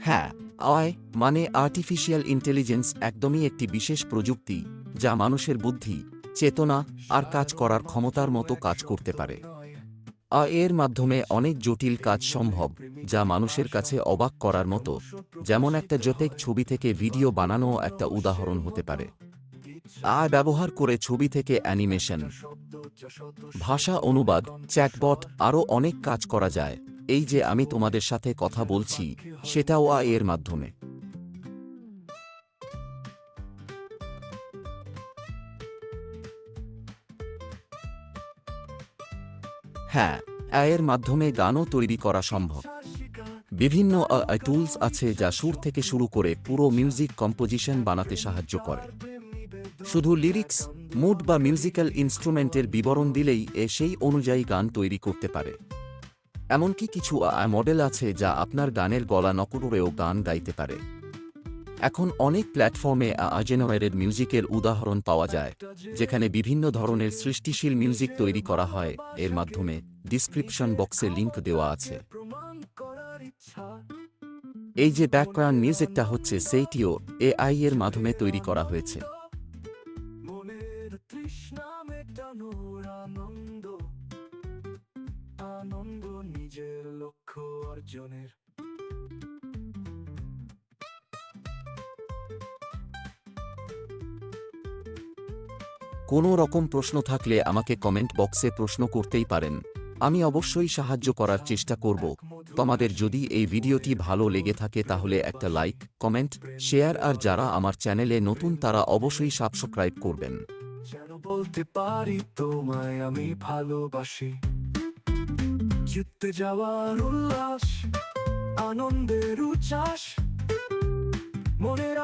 হ্যাঁ আয় মানে আর্টিফিশিয়াল ইন্টেলিজেন্স একদমই একটি বিশেষ প্রযুক্তি যা মানুষের বুদ্ধি, চেতনা আর কাজ করার ক্ষমতার মতো কাজ করতে পারে। আ এর মাধ্যমে অনেক জটিল কাজ সম্ভব যা মানুষের কাছে অবাক করার মতো, যেমন একটা জোতেক ছবি থেকে ভিডিও বানানো একটা উদাহরণ হতে পারে। আয় ব্যবহার করে ছবি থেকে অ্যানিমেশন। ভাষা অনুবাদ, চ্যাটবট আরও অনেক কাজ করা যায়। এই যে আমি তোমাদের সাথে কথা বলছি, সেটাও আ এর মাধ্যমে। হ্যাঁ এর মাধ্যমে গানও তৈরি করা সম্ভব। বিভিন্ন টুলস আছে যা সুর থেকে শুরু করে পুরো মিউজিক কম্পোজিশন বানাতে সাহায্য করে। শুধু লিরিক্স মুড বা মিউজিক্যাল ইনস্ট্রুমেন্টের বিবরণ দিলেই এ সেই অনুযায়ী গান তৈরি করতে পারে। এমনকি কিছু মডেল আছে যা আপনার গানের গলা নকল করেও গান গাইতে পারে। এখন অনেক প্ল্যাটফর্মে আজেনোয়ারের মিউজিকের উদাহরণ পাওয়া যায়, যেখানে বিভিন্ন ধরনের সৃষ্টিশীল মিউজিক তৈরি করা হয়। এর মাধ্যমে ডিসক্রিপশন বক্সে লিংক দেওয়া আছে। এই যে ব্যাকগ্রাউন্ড মিউজিকটা হচ্ছে সেইটিও এআই এর মাধ্যমে তৈরি করা হয়েছে। মেটানোর আনন্দ। আনন্দ নিজের লক্ষ্য অর্জনের। কোনো রকম প্রশ্ন থাকলে আমাকে কমেন্ট বক্সে প্রশ্ন করতেই পারেন। আমি অবশ্যই সাহায্য করার চেষ্টা করব। তোমাদের যদি এই ভিডিওটি ভালো লেগে থাকে তাহলে একটা লাইক, কমেন্ট, শেয়ার আর যারা আমার চ্যানেলে নতুন তারা অবশ্যই সাবস্ক্রাইব করবেন। যেন বলতে পারি তোমায় আমি ভালোবাসি। জিততে যাওয়ার উল্লাস আনন্দের উচ্ছ্বাস মনের